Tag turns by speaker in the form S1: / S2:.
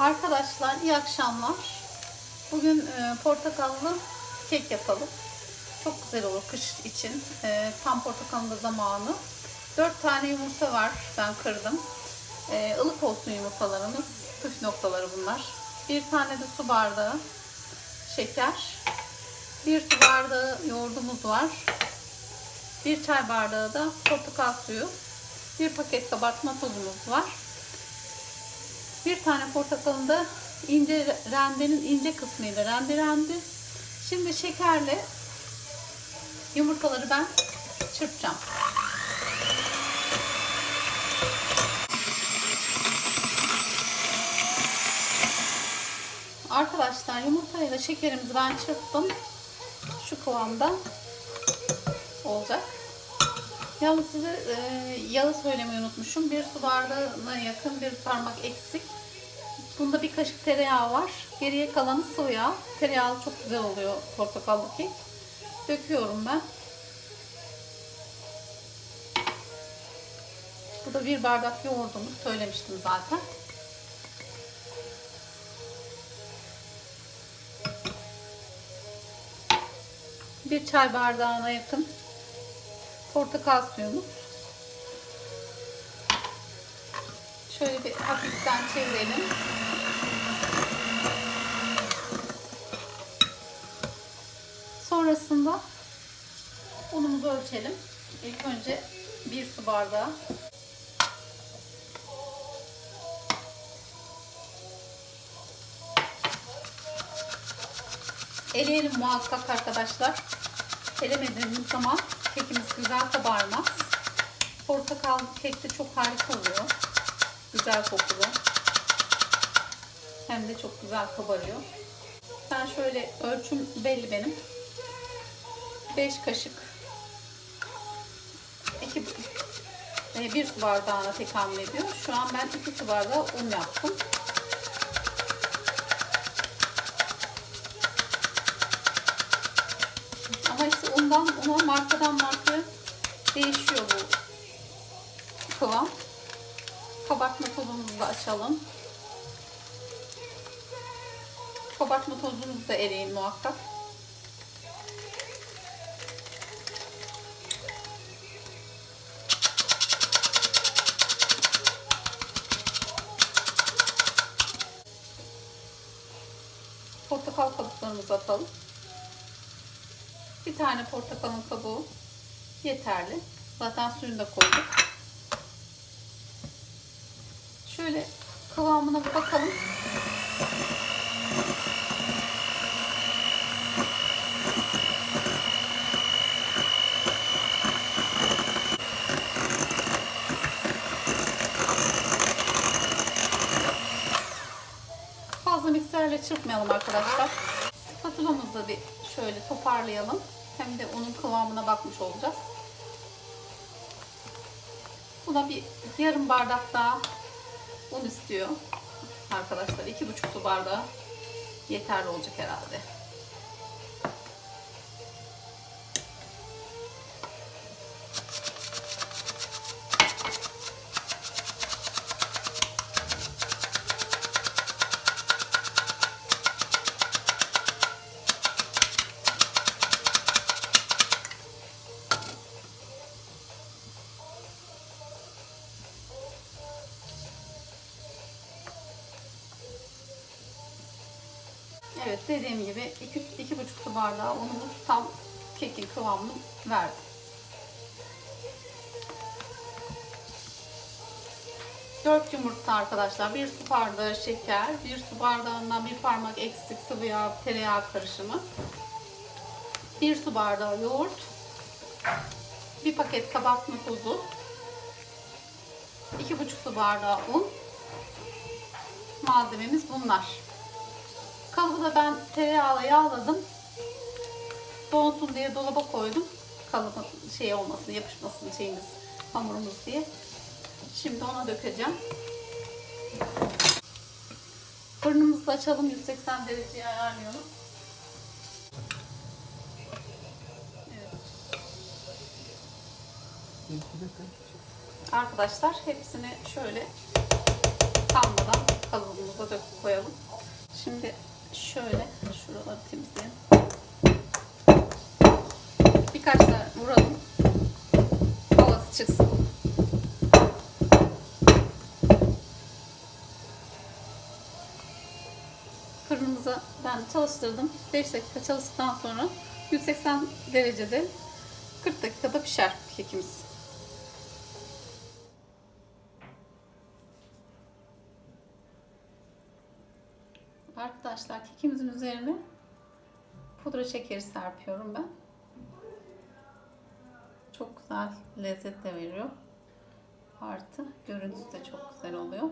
S1: Arkadaşlar iyi akşamlar. Bugün e, portakallı kek yapalım. Çok güzel olur kış için. E, tam portakalın zamanı. 4 tane yumurta var. Ben kırdım. E, ılık olsun yumurtalarımız. Püf noktaları bunlar. Bir tane de su bardağı şeker. Bir su bardağı yoğurdumuz var. Bir çay bardağı da portakal suyu. Bir paket kabartma tozumuz var. Bir tane portakalın da ince rendenin ince kısmıyla rendelendi. Şimdi şekerle yumurtaları ben çırpacağım. Arkadaşlar yumurtayla şekerimizi ben çırptım. Şu kıvamda olacak. Yalnız size e, yağı söylemeyi unutmuşum. Bir su bardağına yakın bir parmak eksik. Bunda bir kaşık tereyağı var. Geriye kalanı yağ. Tereyağı çok güzel oluyor portakallı kek. Döküyorum ben. Bu da bir bardak yoğurdumuz. Söylemiştim zaten. Bir çay bardağına yakın portakal suyumuz. Şöyle bir hafiften çevirelim. Sonrasında unumuzu ölçelim. İlk önce bir su bardağı. Eleyelim muhakkak arkadaşlar. Elemediğimiz zaman kekimiz güzel kabarmaz. Portakal kek de çok harika oluyor. Güzel kokulu. Hem de çok güzel kabarıyor. Ben şöyle ölçüm belli benim. 5 kaşık 2 1 su bardağına tekamül ediyor. Şu an ben 2 su bardağı un yaptım. Ama işte undan una markadan markaya değişiyor bu kıvam. Kabartma tozumuzu da açalım. Kabartma tozumuzu da eleyin muhakkak. Portakal kabuklarımızı atalım. Bir tane portakalın kabuğu yeterli. Zaten suyunu da koyduk. Şöyle kıvamına bakalım. Çırpmayalım arkadaşlar. Spatulamızla bir şöyle toparlayalım. Hem de onun kıvamına bakmış olacağız. Buna bir yarım bardak daha un istiyor arkadaşlar. iki buçuk su bardağı yeterli olacak herhalde. Evet dediğim gibi iki, iki buçuk su bardağı unumuz tam kekin kıvamını verdi. Dört yumurta arkadaşlar, bir su bardağı şeker, bir su bardağından bir parmak eksik sıvı yağ, tereyağı karışımı, bir su bardağı yoğurt, bir paket kabartma tozu, iki buçuk su bardağı un, malzememiz bunlar. Kalıbı da ben tereyağla yağladım. Donsun diye dolaba koydum. Kalıbın şey olmasın, yapışmasın şeyimiz, hamurumuz diye. Şimdi ona dökeceğim. Fırınımızı açalım. 180 dereceye ayarlayalım. Arkadaşlar hepsini şöyle kalmadan kalıbımıza döküp koyalım. Şimdi şöyle şuraları temizleyelim. Birkaç tane vuralım. Havası çıksın. Fırınımıza ben çalıştırdım. 5 dakika çalıştıktan sonra 180 derecede 40 dakikada pişer kekimiz. Arkadaşlar kekimizin üzerine pudra şekeri serpiyorum ben. Çok güzel lezzet de veriyor. Artı görüntüsü de çok güzel oluyor.